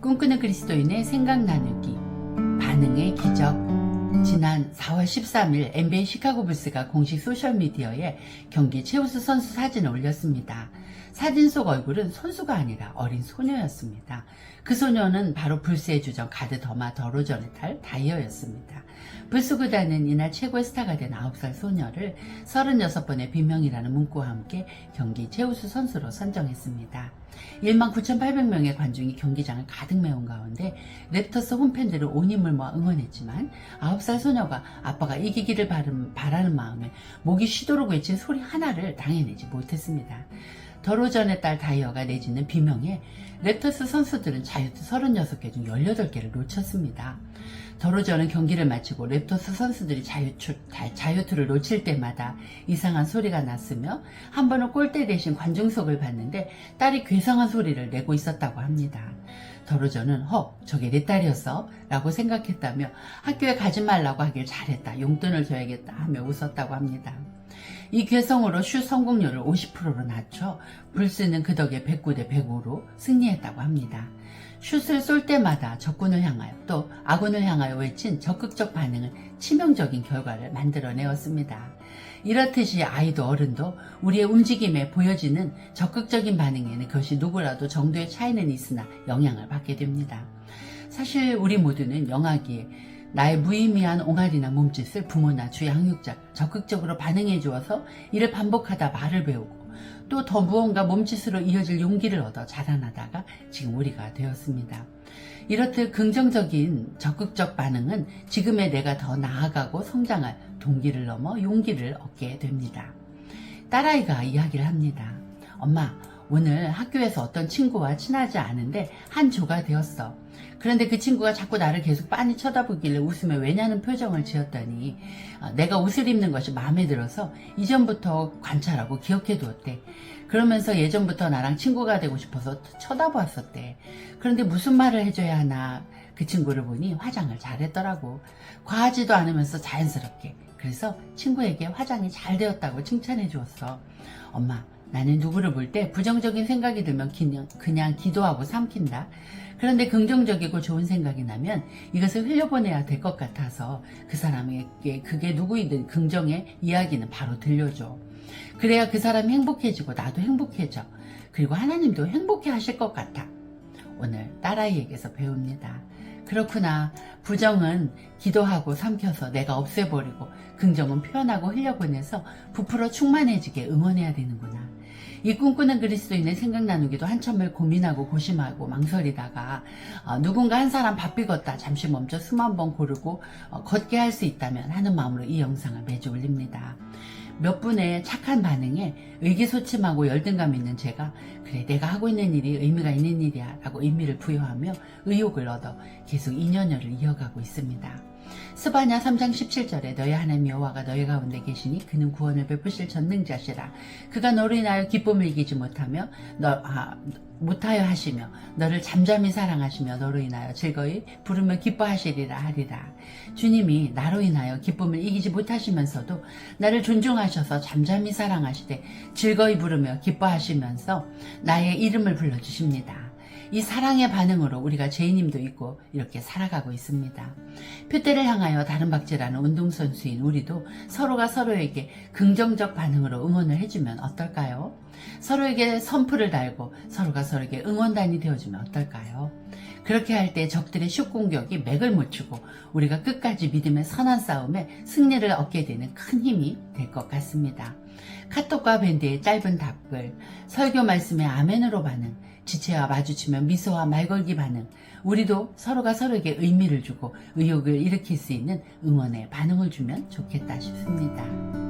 꿈꾸는 그리스도인의 생각 나누기 반응의 기적 지난 4월 13일 NBA 시카고 불스가 공식 소셜미디어에 경기 최우수 선수 사진을 올렸습니다. 사진 속 얼굴은 선수가 아니라 어린 소녀였습니다. 그 소녀는 바로 불스의 주전 가드 더마 더로전의 딸 다이어였습니다. 불스 구단은 이날 최고의 스타가 된 9살 소녀를 36번의 비명이라는 문구와 함께 경기 최우수 선수로 선정했습니다. 1만 9,800명의 관중이 경기장을 가득 메운 가운데 랩터스 홈팬들은 온 힘을 모아 응원했지만 9살 소녀가 아빠가 이기기를 바람- 바라는 마음에 목이 쉬도록 외친 소리 하나를 당해내지 못했습니다. 더로전의 딸 다이어가 내지는 비명에 랩터스 선수들은 자유투 36개 중 18개를 놓쳤습니다. 더로전은 경기를 마치고 랩터스 선수들이 자유투, 다- 자유투를 놓칠 때마다 이상한 소리가 났으며 한 번은 골대 대신 관중석을 봤는데 딸이 괴상한 소리를 내고 있었다고 합니다. 더로전은 헉 저게 내 딸이었어 라고 생각했다며 학교에 가지 말라고 하길 잘했다 용돈을 줘야겠다 하며 웃었다고 합니다. 이 괴성으로 슛 성공률을 50%로 낮춰 불스는 그 덕에 109대 105로 승리했다고 합니다. 슛을 쏠 때마다 적군을 향하여 또 아군을 향하여 외친 적극적 반응은 치명적인 결과를 만들어내었습니다. 이렇듯이 아이도 어른도 우리의 움직임에 보여지는 적극적인 반응에는 그것이 누구라도 정도의 차이는 있으나 영향을 받게 됩니다. 사실 우리 모두는 영하기에 나의 무의미한 옹알이나 몸짓을 부모나 주 양육자가 적극적으로 반응해 주어서 이를 반복하다 말을 배우고 또 더 무언가 몸짓으로 이어질 용기를 얻어 자라나다가 지금 우리가 되었습니다. 이렇듯 긍정적인 적극적 반응은 지금의 내가 더 나아가고 성장할 동기를 넘어 용기를 얻게 됩니다. 딸아이가 이야기를 합니다. 엄마, 오늘 학교에서 어떤 친구와 친하지 않은데 한 조가 되었어. 그런데 그 친구가 자꾸 나를 계속 빤히 쳐다보길래 웃으며 왜냐는 표정을 지었더니 어, 내가 옷을 입는 것이 마음에 들어서 이전부터 관찰하고 기억해 두었대. 그러면서 예전부터 나랑 친구가 되고 싶어서 쳐다보았었대. 그런데 무슨 말을 해줘야 하나 그 친구를 보니 화장을 잘했더라고. 과하지도 않으면서 자연스럽게. 그래서 친구에게 화장이 잘 되었다고 칭찬해 주었어. 엄마, 나는 누구를 볼 때 부정적인 생각이 들면 그냥, 그냥 기도하고 삼킨다. 그런데 긍정적이고 좋은 생각이 나면 이것을 흘려보내야 될 것 같아서 그 사람에게 그게 누구이든 긍정의 이야기는 바로 들려줘. 그래야 그 사람이 행복해지고 나도 행복해져. 그리고 하나님도 행복해 하실 것 같아. 오늘 딸아이에게서 배웁니다. 그렇구나. 부정은 기도하고 삼켜서 내가 없애버리고 긍정은 표현하고 흘려보내서 부풀어 충만해지게 응원해야 되는구나. 이 꿈꾸는 그리스도인의 생각 나누기도 한참을 고민하고 고심하고 망설이다가 어, 누군가 한 사람 바삐 걷다 잠시 멈춰 숨 한 번 고르고 어, 걷게 할 수 있다면 하는 마음으로 이 영상을 매주 올립니다. 몇 분의 착한 반응에 의기소침하고 열등감 있는 제가 그래 내가 하고 있는 일이 의미가 있는 일이야 라고 의미를 부여하며 의욕을 얻어 계속 2년여를 이어가고 있습니다. 스바냐 3장 17절에 너희 하나님 여호와가 너희 가운데 계시니 그는 구원을 베푸실 전능자시라 그가 너로 인하여 기쁨을 이기지 못하며 너 아, 못하여 하시며 너를 잠잠히 사랑하시며 너로 인하여 즐거이 부르며 기뻐하시리라 하리라 주님이 나로 인하여 기쁨을 이기지 못하시면서도 나를 존중하셔서 잠잠히 사랑하시되 즐거이 부르며 기뻐하시면서 나의 이름을 불러주십니다. 이 사랑의 반응으로 우리가 죄인임도 있고 이렇게 살아가고 있습니다. 표대를 향하여 다른 박질하는 운동선수인 우리도 서로가 서로에게 긍정적 반응으로 응원을 해주면 어떨까요? 서로에게 선풀을 달고 서로가 서로에게 응원단이 되어주면 어떨까요? 그렇게 할 때 적들의 슛 공격이 맥을 못 추고 우리가 끝까지 믿음의 선한 싸움에 승리를 얻게 되는 큰 힘이 될 것 같습니다. 카톡과 밴드의 짧은 답글, 설교 말씀의 아멘으로 반응, 지체와 마주치면 미소와 말걸기 반응, 우리도 서로가 서로에게 의미를 주고 의욕을 일으킬 수 있는 응원의 반응을 주면 좋겠다 싶습니다.